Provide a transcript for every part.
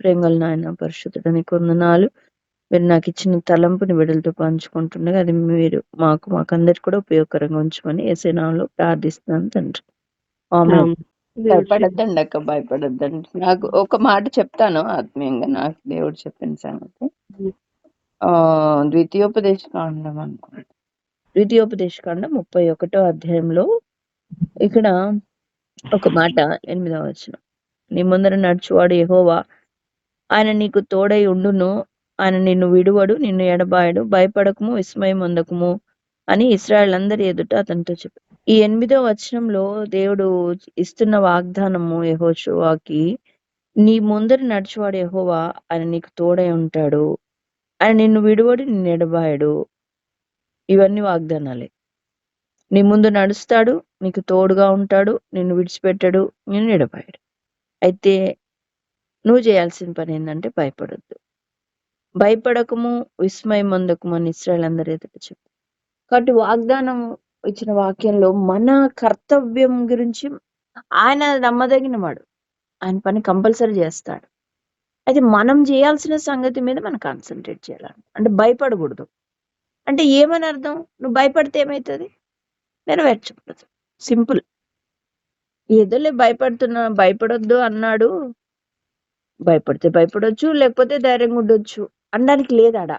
ప్రేమగల నాయన పరిశుద్ధుడ నీకు వందనాలు. మీరు నాకు ఇచ్చిన తలంపుని విడుదలతో పంచుకుంటుండగా అది మీరు మాకు మాకందరికి కూడా ఉపయోగకరంగా ఉంచమని ఏసేనాలో ప్రార్థిస్తున్నాను తండ్రి. భయపడద్దండి అక్క భయపడద్దండి. నాకు ఒక మాట చెప్తాను ఆత్మీయంగా నాకు దేవుడు చెప్పిన సంగతి. ఆ ద్వితీయోపదేశ కాండం అనుకుంటా ద్వితీయోపదేశకాండ ముప్పై ఒకటో అధ్యాయంలో ఇక్కడ ఒక మాట ఎనిమిదవ వచ్చిన నీ ముందర నడుచువాడు యెహోవా ఆయన నీకు తోడై ఉండును ఆయన నిన్ను విడువడు నిన్ను ఎడబాయడు భయపడకము విస్మయం అందకము అని ఇస్రాయల్ అందరి ఎదుట అతనితో చెప్పారు ఈ ఎనిమిదో వచనంలో దేవుడు ఇస్తున్న వాగ్దానము యెహోషువాకి నీ ముందర నడుచువాడు యహోవా ఆయన నీకు తోడై ఉంటాడు ఆయన నిన్ను విడువడు నిన్ను ఎడబాయడు. ఇవన్నీ వాగ్దానాలే. నీ ముందు నడుస్తాడు నీకు తోడుగా ఉంటాడు నిన్ను విడిచిపెట్టాడు నిన్ను ఎడబాయడు. అయితే నువ్వు చేయాల్సిన పని ఏంటంటే భయపడొద్దు. భయపడకము విస్మయం అందకము అని ఇస్రాయల్ అందరి ఎదుట చెప్పు. కాబట్టి వాగ్దానం ఇచ్చిన వాక్యంలో మన కర్తవ్యం గురించి ఆయన నమ్మదగిన వాడు. ఆయన పని కంపల్సరీ చేస్తాడు. అయితే మనం చేయాల్సిన సంగతి మీద మనం కాన్సన్ట్రేట్ చేయాలి అంటే భయపడకూడదు. అంటే ఏమని అర్థం? నువ్వు భయపడితే ఏమవుతుంది నెరవేర్చకూడదు సింపుల్. ఏదోలే భయపడుతున్నా భయపడొద్దు అన్నాడు భయపడితే భయపడొచ్చు లేకపోతే ధైర్యంగా ఉండొచ్చు అనడానికి లేదాడ.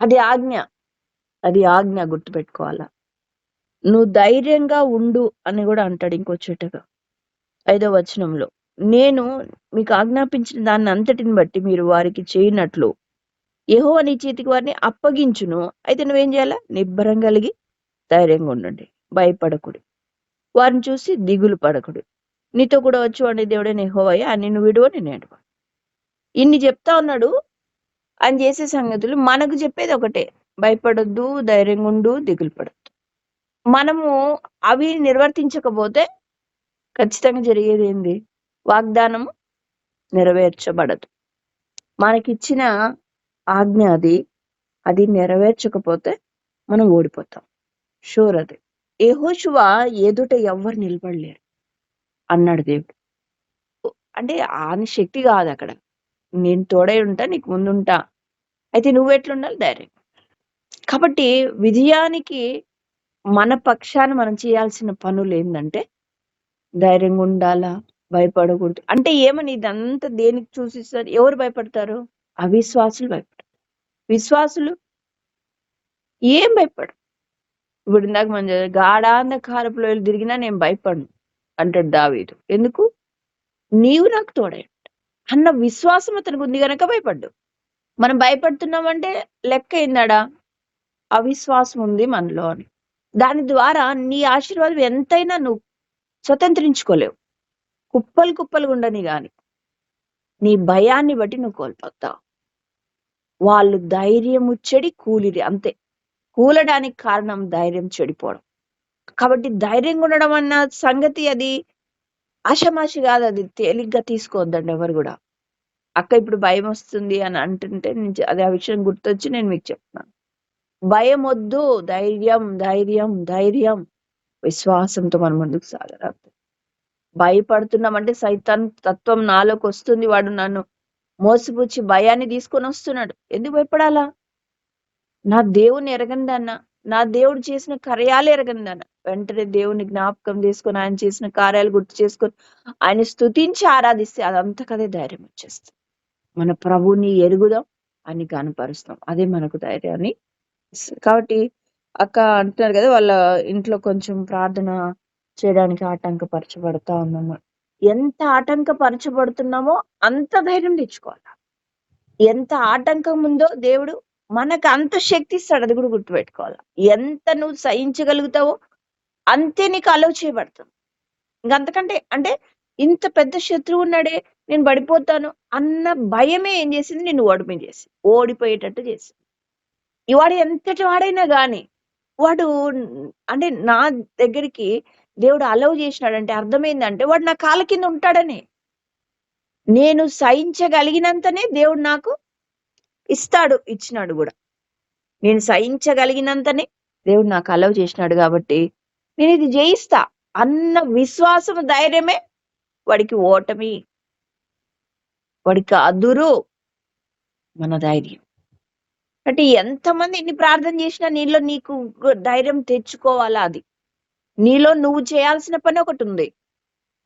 అది ఆజ్ఞ. అది ఆజ్ఞ గుర్తుపెట్టుకోవాలా. నువ్వు ధైర్యంగా ఉండు అని కూడా అంటాడు ఇంకో చెట్టుగా. ఐదో వచనంలో. నేను మీకు ఆజ్ఞాపించిన దాన్ని అంతటిని బట్టి మీరు వారికి చేయనట్లు ఏహో నీ చేతికి వారిని అప్పగించును. అయితే నువ్వేం చేయాలా? నిబ్బరం కలిగి ధైర్యంగా ఉండండి. భయపడకుడు. వారిని చూసి దిగులు పడకుడు. నీతో కూడా వచ్చి వాడి దేవుడే నెహోవయ్య అని నువ్వు విడువ నేను ఏడవ ఇన్ని చెప్తా ఉన్నాడు. అని చేసే సంగతులు మనకు చెప్పేది ఒకటే. భయపడొద్దు ధైర్యంగా ఉండు దిగులు పడద్దు. మనము అవి నిర్వర్తించకపోతే ఖచ్చితంగా జరిగేది ఏంది? వాగ్దానము నెరవేర్చబడదు. మనకిచ్చిన ఆజ్ఞ అది. అది నెరవేర్చకపోతే మనం ఓడిపోతాం. షూర్ అది. ఏహోశువ ఎదుట ఎవ్వరు నిలబడలేరు. అన్నాడు దేవుడు. అంటే ఆయన శక్తి కాదు అక్కడ. నేను తోడై ఉంటా నీకు ముందుంటా అయితే నువ్వు ఎట్లుండాలి? ధైర్యం. కాబట్టి విజయానికి మన పక్షాన మనం చేయాల్సిన పనులు ఏంటంటే ధైర్యంగా ఉండాలా? భయపడకూడదు. అంటే ఏమని ఇదంతా దేనికి చూసిస్తారు ఎవరు భయపడతారు? అవిశ్వాసులు భయపడతారు విశ్వాసులు ఏం భయపడరు? ఇప్పుడు ఇందాక మన చదివాం, గాఢాంధకారపు లోయలు తిరిగినా నేను భయపడను. అంటాడు దావీదు. ఎందుకు? నీవు నాకు తోడే అన్న విశ్వాసం అతనికి ఉంది కనుక భయపడ్డు. మనం భయపడుతున్నామంటే లెక్క ఏందాడా? అవిశ్వాసం ఉంది మనలో అని. దాని ద్వారా నీ ఆశీర్వాదం ఎంతైనా నువ్వు స్వతంత్రించుకోలేవు. కుప్పలు కుప్పలు ఉండని గాని నీ భయాన్ని బట్టి నువ్వు కోల్పోతావు. వాళ్ళు ధైర్యం చెడి కూలిరి అంతే. కూలడానికి కారణం ధైర్యం చెడిపోవడం. కాబట్టి ధైర్యంగా ఉండడం అన్న సంగతి అది ఆషమాషి కాదు అది తేలిగ్గా తీసుకోవద్దండి ఎవరు కూడా. అక్క ఇప్పుడు భయం వస్తుంది అని అంటుంటే నేను అది ఆ విషయం గుర్తొచ్చి నేను మీకు చెప్తున్నాను. భయం వద్దు ధైర్యం ధైర్యం ధైర్యం విశ్వాసంతో మనం ముందుకు సాగరాదు. భయపడుతున్నామంటే సైతాన్ తత్వం నాలోకి వస్తుంది వాడు నన్ను మోసపుచ్చి భయాన్ని తీసుకొని వస్తున్నాడు. ఎందుకు భయపడాలా? నా దేవుని అన్న. నా దేవుడు చేసిన కార్యాలు ఎరగందన్న వెంటనే దేవుని జ్ఞాపకం చేసుకొని ఆయన చేసిన కార్యాలు గుర్తు చేసుకొని ఆయన స్తుతించి ఆరాధిస్తే అదంతకదే ధైర్యం వచ్చేస్తుంది. మన ప్రభుని ఎరుగుదాం అని కనపరుస్తాం అదే మనకు ధైర్యాన్ని కాబట్టి అక్క అంటున్నారు కదా వాళ్ళ ఇంట్లో కొంచెం ప్రార్థన చేయడానికి ఆటంకపరచబడతా ఉన్నాము. ఎంత ఆటంకపరచబడుతున్నామో అంత ధైర్యం తెచ్చుకోవాలి. ఎంత ఆటంకం ఉందో దేవుడు మనకు అంత శక్తి ఇస్తాడు అది కూడా గుర్తుపెట్టుకోవాలి. ఎంత నువ్వు సహించగలుగుతావో అంతే నీకు అలవ్ చేయబడుతుంది ఇంకంతకంటే అంటే ఇంత పెద్ద శత్రువు ఉన్నాడే నేను పడిపోతాను అన్న భయమే ఏం చేసింది? నేను ఓడిపోయి చేసి ఓడిపోయేటట్టు చేసింది. వాడు ఎంతటి వాడైనా కానీ వాడు అంటే నా దగ్గరికి దేవుడు అలవ్ చేసినాడంటే అర్థమైందంటే వాడు నా కాళ్ళ కింద ఉంటాడని. నేను సహించగలిగినంతనే దేవుడు నాకు ఇస్తాడు ఇచ్చినాడు కూడా. నేను సహించగలిగినంతనే దేవుడు నాకు అలవ్ చేసినాడు కాబట్టి నేను ఇది జయిస్తా అన్న విశ్వాసం ధైర్యమే వాడికి ఓటమి వాడికి అదురు మన ధైర్యం. అంటే ఎంతమంది ఎన్ని ప్రార్థన చేసినా నీలో నీకు ధైర్యం తెచ్చుకోవాలా అది? నీలో నువ్వు చేయాల్సిన పని ఒకటి ఉంది.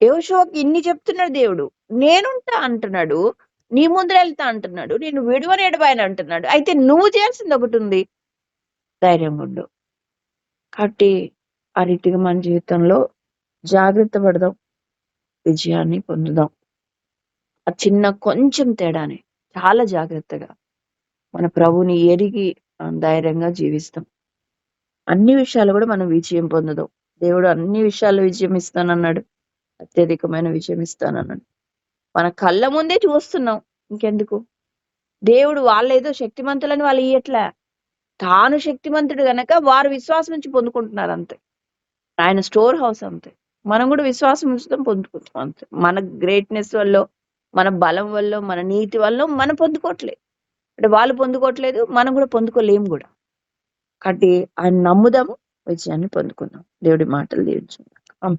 యోషోకి ఇన్ని చెప్తున్నాడు దేవుడు. నేనుంటా అంటున్నాడు. నీ ముందర వెళ్తా అంటున్నాడు నేను విడువని ఎడబాయని అంటున్నాడు. అయితే నువ్వు చేయాల్సింది ఒకటి ఉంది. ధైర్యం ఉండు. కాబట్టి ఆ రీతిగా మన జీవితంలో జాగ్రత్త పడదాం. విజయాన్ని పొందుదాం. ఆ చిన్న కొంచెం తేడానే చాలా జాగ్రత్తగా మన ప్రభుని ఎరిగి ధైర్యంగా జీవిస్తాం. అన్ని విషయాలు కూడా మనం విజయం పొందుదాం. దేవుడు అన్ని విషయాలు విజయం ఇస్తానన్నాడు. అత్యధికమైన విజయం ఇస్తానన్నాడు. మన కళ్ళ ముందే చూస్తున్నాం. ఇంకెందుకు? దేవుడు వాళ్ళేదో శక్తిమంతులని వాళ్ళు ఇయ్యట్లే. తాను శక్తిమంతుడు గనక వారు విశ్వాసం నుంచి పొందుకుంటున్నారు అంతే. ఆయన స్టోర్ హౌస్ అంతే. మనం కూడా విశ్వాసం ఉంచుతాం పొందుకుంటాం అంతే. మన గ్రేట్నెస్ వల్ల మన బలం వల్ల మన నీతి వల్ల మనం పొందుకోవట్లేదు అంటే వాళ్ళు పొందుకోవట్లేదు మనం కూడా పొందుకోలేము కూడా. కాబట్టి ఆయన నమ్ముదాము విజయాన్ని పొందుకుందాం. దేవుడి మాటలు దీవించుకుందాం.